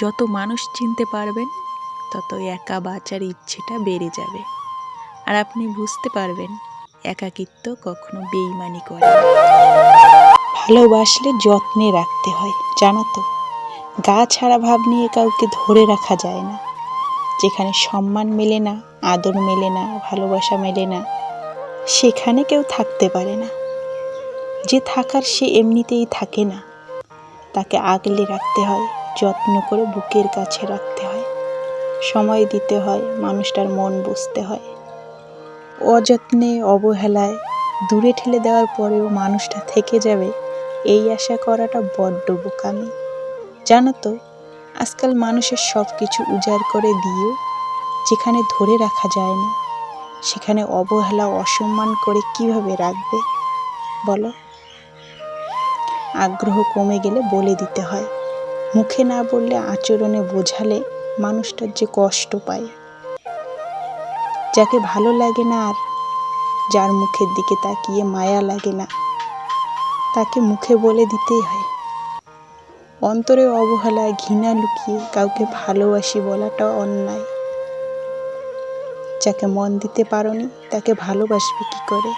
যত মানুষ চিনতে পারবেন তত একা বাঁচার ইচ্ছেটা বেড়ে যাবে। আর আপনি বুঝতে পারবেন, একাকিত্ব কখনো বেইমানি করে। ভালোবাসলে যত্নে রাখতে হয়, জানো তো? গা ছাড়া ভাব নিয়ে কাউকে ধরে রাখা যায় না। যেখানে সম্মান মেলে না, আদর মেলে না, ভালোবাসা মেলে না, সেখানে কেউ থাকতে পারে না। যে থাকার সে এমনিতেই থাকে না। তাকে আগলে রাখতে হয়, যত্ন করে বুকের কাছে রাখতে হয়। সময় দিতে হয়, মানুষটার মন বুঝতে হয়। অযত্নে, অবহেলায়, দূরে ঠেলে দেওয়ার পরেও মানুষটা থেকে যাবে, এই আশা করাটা বড্ড বোকামি। জানো তো, আজকাল মানুষের সব কিছু উজাড় করে দিয়েও যেখানে ধরে রাখা যায় না, সেখানে অবহেলা, অসম্মান করে কীভাবে রাখবে? বলো। আগ্রহ কমে গেলে বলে দিতে হয়। মুখে না বললে আচরণে বোঝালে মানুষটার যে কষ্ট পায়। যাকে ভালো লাগে না আর যার মুখের দিকে তাকিয়ে মায়া লাগে না, তাকে মুখে বলে দিতেই হয়। অন্তরে অবহেলায় ঘৃণা লুকিয়ে কাউকে ভালোবাসি বলাটা অন্যায়। যাকে মন দিতে পারোনি, তাকে ভালোবাসবে কি করে?